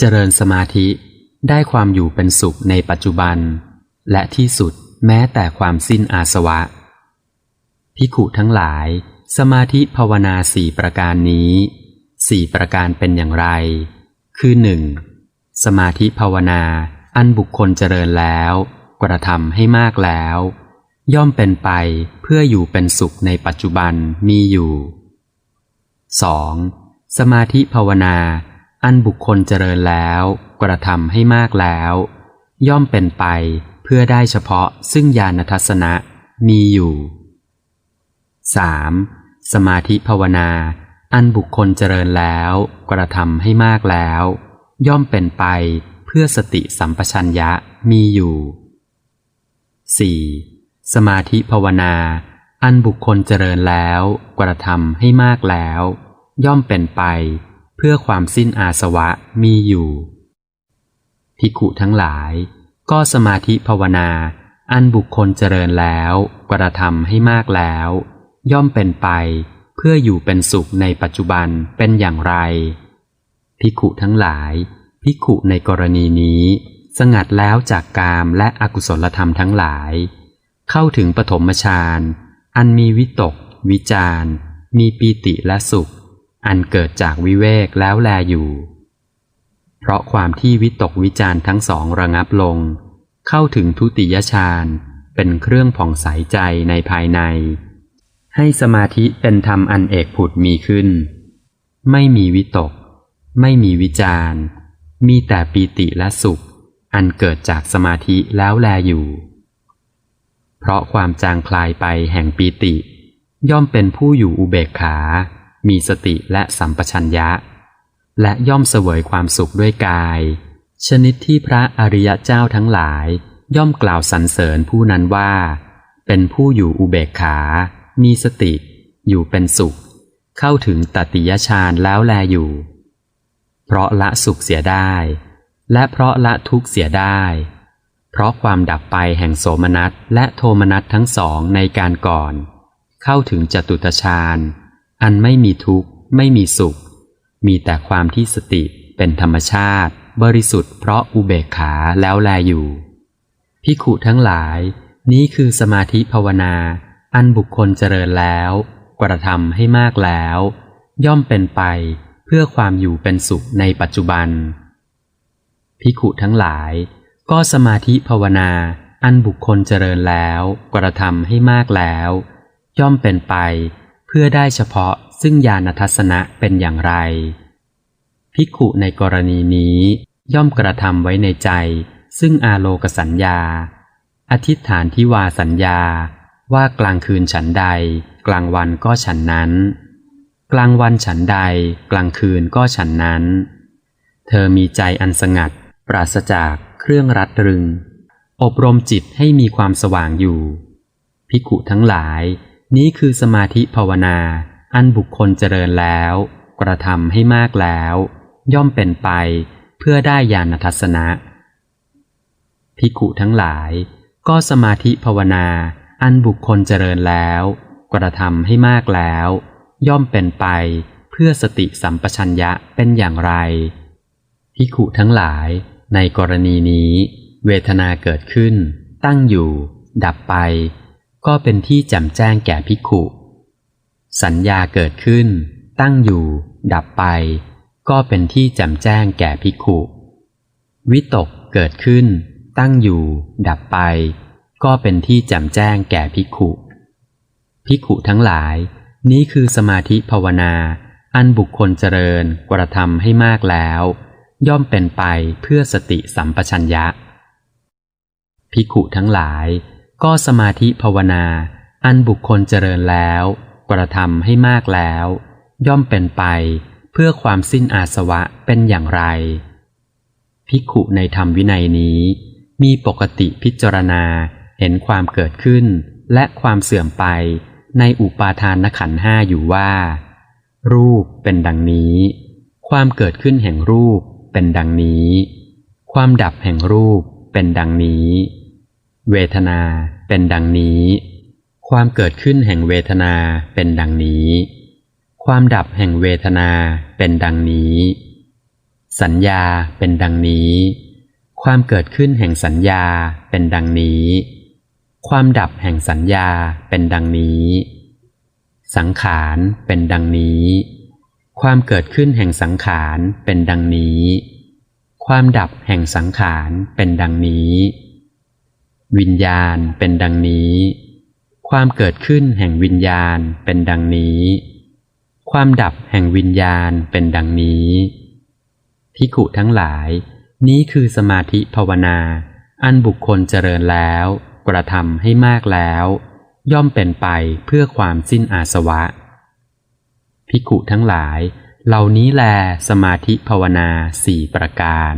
เจริญสมาธิได้ความอยู่เป็นสุขในปัจจุบัน และที่สุดแม้แต่ความสิ้นอาสวะ พิขุทั้งหลาย สมาธิภาวนาสี่ประการนี้สี่ประการเป็นอย่างไร คือหนึ่งสมาธิภาวนาอันบุคคลเจริญแล้ว กระทำให้มากแล้ว ย่อมเป็นไปเพื่ออยู่เป็นสุขในปัจจุบันมีอยู่ 2. สมาธิภาวนา อันบุคคลเจริญแล้วกระทำให้มากแล้ว ย่อมเป็นไปเพื่อได้เฉพาะซึ่งญาณทัศนะมีอยู่ 3. สมาธิภาวนา อันบุคคลเจริญแล้วกระทำให้มากแล้ว ย่อมเป็นไปเพื่อสติสัมปชัญญะมีอยู่ 4. สมาธิภาวนา อันบุคคลเจริญแล้วกระทำให้มากแล้ว ย่อมเป็นไป เพื่อความสิ้นอาสวะมีอยู่ ภิกขุทั้งหลาย ก็สมาธิภาวนา อันบุคคลเจริญแล้วกระทำให้มากแล้ว ย่อมเป็นไปเพื่ออยู่เป็นสุขในปัจจุบันเป็นอย่างไร ภิกขุทั้งหลาย ภิกขุในกรณีนี้ สงัดแล้วจากกามและอกุศลธรรมทั้งหลาย เข้าถึงปฐมฌานอันมีวิตก วิจารมีปีติและสุข อันเกิดจากวิเวกแล้วแลอยู่ เพราะความที่วิตกวิจารทั้งสองระงับลง เข้าถึงทุติยฌานเป็นเครื่องผ่องใสใจในภายใน ให้สมาธิเป็นธรรมอันเอกผุดมีขึ้น ไม่มีวิตก ไม่มีวิจารมีแต่ปีติและสุข อันเกิดจากสมาธิแล้วแลอยู่ เพราะความจางคลายไปแห่งปีติ ย่อมเป็นผู้อยู่อุเบกขา มีสติและสัมปชัญญะ และย่อมเสวยความสุขด้วยกาย ชนิดที่พระอริยเจ้าทั้งหลาย ย่อมกล่าวสรรเสริญผู้นั้นว่า เป็นผู้อยู่อุเบกขา มีสติ อยู่เป็นสุข เข้าถึงตติยฌานแล้วแลอยู่ เพราะละสุขเสียได้ และเพราะละทุกข์เสียได้เพราะความดับไปแห่งโสมนัสและโทมนัสทั้งสองในการก่อน เข้าถึงจตุตฌาน อันไม่มีทุกข์ ไม่มีสุข มีแต่ความที่สติเป็นธรรมชาติ บริสุทธิ์เพราะอุเบกขาแล้วแลอยู่พิขุทั้งหลาย นี้คือสมาธิภาวนา อันบุคคลเจริญแล้ว กระทำให้มากแล้ว ย่อมเป็นไปเพื่อความอยู่เป็นสุขในปัจจุบันพิขุทั้งหลาย ก็สมาธิภาวนา อันบุคคลเจริญแล้ว กระทำให้มากแล้ว ย่อมเป็นไป พื่อได้เฉพาะซึ่งญาณทัศนะเป็นอย่างไรพิขุในกรณีนี้ย่อมกระทำไว้ในใจ ซึ่งอาโลกสัญญา อธิษฐานที่วาสัญญา ว่ากลางคืนฉันใด กลางวันก็ฉันนั้น กลางวันฉันใด กลางคืนก็ฉันนั้น เธอมีใจอันสงัด ปราศจากเครื่องรัดรึง อบรมจิตให้มีความสว่างอยู่พิกุทั้งหลาย นี้คือสมาธิภาวนา อันบุคคลเจริญแล้ว กระทำให้มากแล้ว ย่อมเป็นไปเพื่อได้ญาณทัศนะพิกุทั้งหลาย ก็สมาธิภาวนา อันบุคคลเจริญแล้ว กระทำให้มากแล้ว ย่อมเป็นไปเพื่อสติสัมปชัญญะเป็นอย่างไรพิกุทั้งหลาย ในกรณีนี้ เวทนาเกิดขึ้น ตั้งอยู่ ดับไป ก็เป็นที่แจ่มแจ้งแก่พิกุสัญญาเกิดขึ้น ตั้งอยู่ ดับไป ก็เป็นที่แจ่มแจ้งแก่พิกุวิตกเกิดขึ้น ตั้งอยู่ ดับไป ก็เป็นที่แจ่มแจ้งแก่พิกุพิกุทั้งหลาย นี้คือสมาธิภาวนา อันบุคคลเจริญกระทำให้มากแล้ว ย่อมเป็นไปเพื่อสติสัมปชัญญะพิกุทั้งหลาย ก็สมาธิภาวนา อันบุคคลเจริญแล้ว กระทำให้มากแล้ว ย่อมเป็นไป เพื่อความสิ้นอาสวะเป็นอย่างไรพิกุในธรรมวินัยนี้ มีปกติพิจารณาเห็นความเกิดขึ้น และความเสื่อมไปในอุปาทานขันห้าอยู่ว่า รูปเป็นดังนี้ ความเกิดขึ้นแห่งรูปเป็นดังนี้ ความดับแห่งรูปเป็นดังนี้ เวทนาเป็นดังนี้ ความเกิดขึ้นแห่งเวทนาเป็นดังนี้ ความดับแห่งเวทนาเป็นดังนี้ สัญญาเป็นดังนี้ ความเกิดขึ้นแห่งสัญญาเป็นดังนี้ ความดับแห่งสัญญาเป็นดังนี้ สังขารเป็นดังนี้ ความเกิดขึ้นแห่งสังขารเป็นดังนี้ ความดับแห่งสังขารเป็นดังนี้ วิญญาณเป็นดังนี้ ความเกิดขึ้นแห่งวิญญาณเป็นดังนี้ ความดับแห่งวิญญาณเป็นดังนี้พิขุทั้งหลาย นี้คือสมาธิภาวนา อันบุคคลเจริญแล้ว กระทำให้มากแล้ว ย่อมเป็นไปเพื่อความสิ้นอาสวะพิขุทั้งหลาย เหล่านี้แลสมาธิภาวนาสี่ประการ